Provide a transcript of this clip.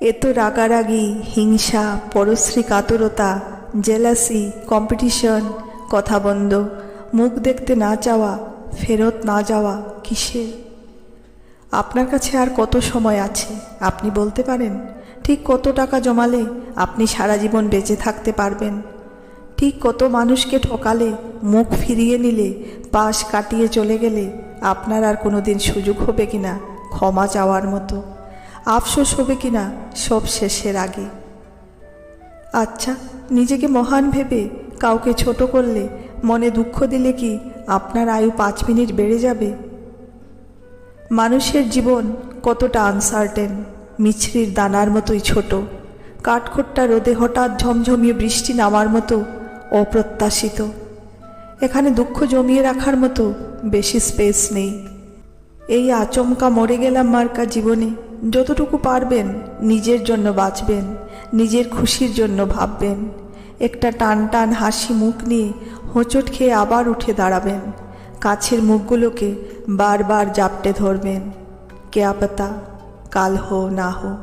এ তো রাগারাগি, হিংসা, পরশ্রী কাতরতা, জেলাসি, কম্পিটিশন, কথা বন্ধ, মুখ দেখতে না চাওয়া, ফেরত না যাওয়া কিসের? আপনার কাছে আর কত সময় আছে, আপনি বলতে পারেন? ঠিক কত টাকা জমালে আপনি সারা জীবন বেঁচে থাকতে পারবেন? ঠিক কত মানুষকে ঠকালে, মুখ ফিরিয়ে নিলে, পাশ কাটিয়ে চলে গেলে আপনার আর কোনো দিন সুযোগ হবে কিনা ক্ষমা চাওয়ার মতো। আফসোস হবে কিনা সব শেষের আগে। আচ্ছা নিজেকে মহান ভেবে কাউকে ছোট করলে মনে দুঃখ দিলে কি আপনার আয়ু পাঁচ মিনিট বেড়ে যাবে? মানুষের জীবন কতটা আনসার্টেন মিছরির দানার মতোই ছোট। কাঠখোট্টা রোদে হঠাৎ ঝমঝমিয়ে বৃষ্টি নামার মতো অপ্রত্যাশিত। এখানে দুঃখ জমিয়ে রাখার মতো বেশি স্পেস নেই। এই আচমকা মরে গেলাম মার্কা জীবনে। যতটুকু পারবেন, নিজের জন্য বাঁচবেন, নিজের খুশির জন্য ভাববেন। একটা টান টান হাসি মুখ নিয়ে হোঁচট খেয়ে আবার উঠে দাঁড়াবেন। কাছের মুখগুলোকে বারবার জাপটে ধরবেন। কেয়াপাতা, কাল হো না হো।